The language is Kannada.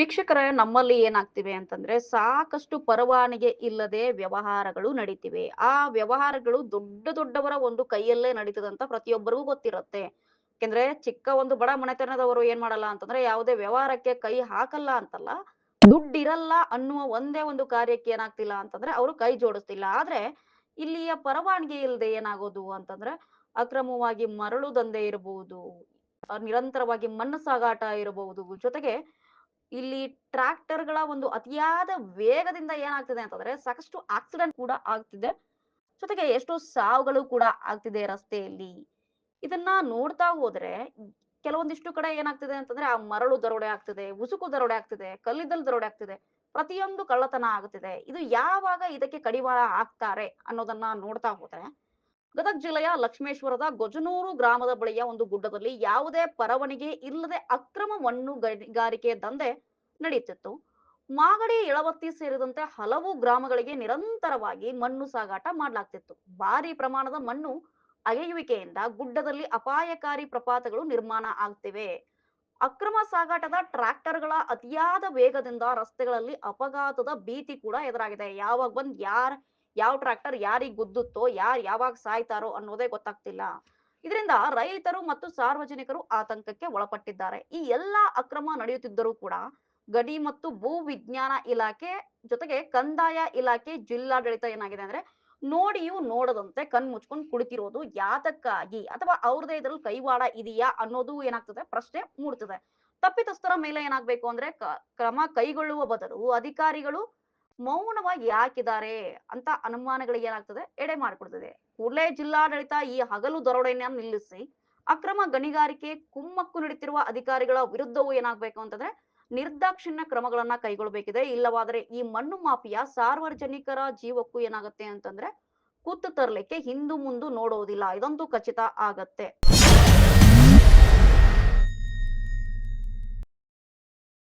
ವೀಕ್ಷಕರೇ, ನಮ್ಮಲ್ಲಿ ಏನಾಗ್ತಿವೆ ಅಂತಂದ್ರೆ ಸಾಕಷ್ಟು ಪರವಾನಿಗೆ ಇಲ್ಲದೆ ವ್ಯವಹಾರಗಳು ನಡೀತಿವೆ. ಆ ವ್ಯವಹಾರಗಳು ದೊಡ್ಡ ದೊಡ್ಡವರ ಒಂದು ಕೈಯಲ್ಲೇ ನಡೀತದಂತ ಪ್ರತಿಯೊಬ್ಬರಿಗೂ ಗೊತ್ತಿರುತ್ತೆ. ಯಾಕೆಂದ್ರೆ ಚಿಕ್ಕ ಒಂದು ಬಡ ಮನೆತನದವರು ಏನ್ ಮಾಡಲ್ಲ ಅಂತಂದ್ರೆ ಯಾವುದೇ ವ್ಯವಹಾರಕ್ಕೆ ಕೈ ಹಾಕಲ್ಲ ಅಂತಲ್ಲ, ದುಡ್ಡಿರಲ್ಲ ಅನ್ನುವ ಒಂದೇ ಒಂದು ಕಾರ್ಯಕ್ಕೆ ಏನಾಗ್ತಿಲ್ಲ ಅಂತಂದ್ರೆ ಅವರು ಕೈ ಜೋಡಿಸ್ತಿಲ್ಲ. ಆದ್ರೆ ಇಲ್ಲಿಯ ಪರವಾನಗಿ ಇಲ್ಲದೆ ಏನಾಗೋದು ಅಂತಂದ್ರೆ ಅಕ್ರಮವಾಗಿ ಮರಳು ದಂಧೆ ಇರಬಹುದು, ನಿರಂತರವಾಗಿ ಮಣ್ಣು ಸಾಗಾಟ ಇರಬಹುದು. ಜೊತೆಗೆ ಇಲ್ಲಿ ಟ್ರ್ಯಾಕ್ಟರ್ಗಳ ಒಂದು ಅತಿಯಾದ ವೇಗದಿಂದ ಏನಾಗ್ತಿದೆ ಅಂತಂದ್ರೆ ಸಾಕಷ್ಟು ಆಕ್ಸಿಡೆಂಟ್ ಕೂಡ ಆಗ್ತಿದೆ. ಜೊತೆಗೆ ಎಷ್ಟೋ ಸಾವುಗಳು ಕೂಡ ಆಗ್ತಿದೆ ರಸ್ತೆಯಲ್ಲಿ. ಇದನ್ನ ನೋಡ್ತಾ ಹೋದ್ರೆ ಕೆಲವೊಂದಿಷ್ಟು ಕಡೆ ಏನಾಗ್ತಿದೆ ಅಂತಂದ್ರೆ ಆ ಮರಳು ದರೋಡೆ ಆಗ್ತಿದೆ, ಉಸುಕು ದರೋಡೆ ಆಗ್ತಿದೆ, ಕಲ್ಲಿದ್ದಲು ದರೋಡೆ ಆಗ್ತಿದೆ. ಪ್ರತಿಯೊಂದು ಕಳ್ಳತನ ಆಗುತ್ತಿದೆ ಇದು ಯಾವಾಗ ಇದಕ್ಕೆ ಕಡಿವಾಳ ಹಾಕ್ತಾರೆ ಅನ್ನೋದನ್ನ ನೋಡ್ತಾ ಹೋದ್ರೆ ಗದಗ ಜಿಲ್ಲೆಯ ಲಕ್ಷ್ಮೇಶ್ವರದ ಗೊಜನೂರು ಗ್ರಾಮದ ಬಳಿಯ ಒಂದು ಗುಡ್ಡದಲ್ಲಿ ಯಾವುದೇ ಪರವಣಿಗೆ ಇಲ್ಲದೆ ಅಕ್ರಮ ಮಣ್ಣು ಗಣಿಗಾರಿಕೆ ದಂಧೆ ನಡೆಯುತ್ತಿತ್ತು. ಮಾಗಡಿ, ಇಳವತ್ತಿ ಸೇರಿದಂತೆ ಹಲವು ಗ್ರಾಮಗಳಿಗೆ ನಿರಂತರವಾಗಿ ಮಣ್ಣು ಸಾಗಾಟ ಮಾಡಲಾಗ್ತಿತ್ತು. ಭಾರಿ ಪ್ರಮಾಣದ ಮಣ್ಣು ಅಗೆಯುವಿಕೆಯಿಂದ ಗುಡ್ಡದಲ್ಲಿ ಅಪಾಯಕಾರಿ ಪ್ರಪಾತಗಳು ನಿರ್ಮಾಣ ಆಗ್ತಿವೆ. ಅಕ್ರಮ ಸಾಗಾಟದ ಟ್ರ್ಯಾಕ್ಟರ್ಗಳ ಅತಿಯಾದ ವೇಗದಿಂದ ರಸ್ತೆಗಳಲ್ಲಿ ಅಪಘಾತದ ಭೀತಿ ಕೂಡ ಎದುರಾಗಿದೆ. ಯಾವಾಗ ಬಂದ್ ಯಾರ್, ಯಾವ ಟ್ರ್ಯಾಕ್ಟರ್ ಯಾರಿಗ್ ಗುದ್ದುತ್ತೋ, ಯಾರ್ ಯಾವಾಗ ಸಾಯ್ತಾರೋ ಅನ್ನೋದೇ ಗೊತ್ತಾಗ್ತಿಲ್ಲ. ಇದರಿಂದ ರೈತರು ಮತ್ತು ಸಾರ್ವಜನಿಕರು ಆತಂಕಕ್ಕೆ ಒಳಪಟ್ಟಿದ್ದಾರೆ. ಈ ಎಲ್ಲಾ ಅಕ್ರಮ ನಡೆಯುತ್ತಿದ್ದರೂ ಕೂಡ ಗಡಿ ಮತ್ತು ಭೂ ವಿಜ್ಞಾನ ಇಲಾಖೆ ಜೊತೆಗೆ ಕಂದಾಯ ಇಲಾಖೆ ಜಿಲ್ಲಾಡಳಿತ ಏನಾಗಿದೆ ಅಂದ್ರೆ ನೋಡಿಯೂ ನೋಡದಂತೆ ಕಣ್ ಮುಚ್ಕೊಂಡು ಕುಳಿತಿರೋದು ಯಾತಕ್ಕಾಗಿ ಅಥವಾ ಅವ್ರದೇ ಇದ್ರಲ್ಲಿ ಕೈವಾಡ ಇದೆಯಾ ಅನ್ನೋದು ಏನಾಗ್ತದೆ? ಪ್ರಶ್ನೆ ಮೂಡ್ತದೆ. ತಪ್ಪಿತಸ್ಥರ ಮೇಲೆ ಏನಾಗ್ಬೇಕು ಅಂದ್ರೆ ಕ್ರಮ ಕೈಗೊಳ್ಳುವ ಬದಲು ಅಧಿಕಾರಿಗಳು ಮೌನವಾಗಿ ಯಾಕಿದ್ದಾರೆ ಅಂತ ಅನುಮಾನಗಳಿಗೆ ಏನಾಗ್ತದೆ? ಎಡೆ ಮಾಡಿಕೊಡ್ತದೆ. ಕೂಡಲೇ ಜಿಲ್ಲಾಡಳಿತ ಈ ಹಗಲು ದರೋಡೆಯನ್ನ ನಿಲ್ಲಿಸಿ ಅಕ್ರಮ ಗಣಿಗಾರಿಕೆ ಕುಮ್ಮಕ್ಕು ನಡೀತಿರುವ ಅಧಿಕಾರಿಗಳ ವಿರುದ್ಧವೂ ಏನಾಗ್ಬೇಕು ಅಂತಂದ್ರೆ ನಿರ್ದಾಕ್ಷಿಣ್ಯ ಕ್ರಮಗಳನ್ನ ಕೈಗೊಳ್ಳಬೇಕಿದೆ ಇಲ್ಲವಾದರೆ ಈ ಮಣ್ಣು ಮಾಫಿಯಾ ಸಾರ್ವಜನಿಕರ ಜೀವಕ್ಕೂ ಏನಾಗುತ್ತೆ ಅಂತಂದ್ರೆ ಕುತ್ತು ತರ್ಲಿಕ್ಕೆ ಹಿಂದು ಮುಂದು ನೋಡೋದಿಲ್ಲ. ಇದಂತೂ ಖಚಿತ ಆಗತ್ತೆ.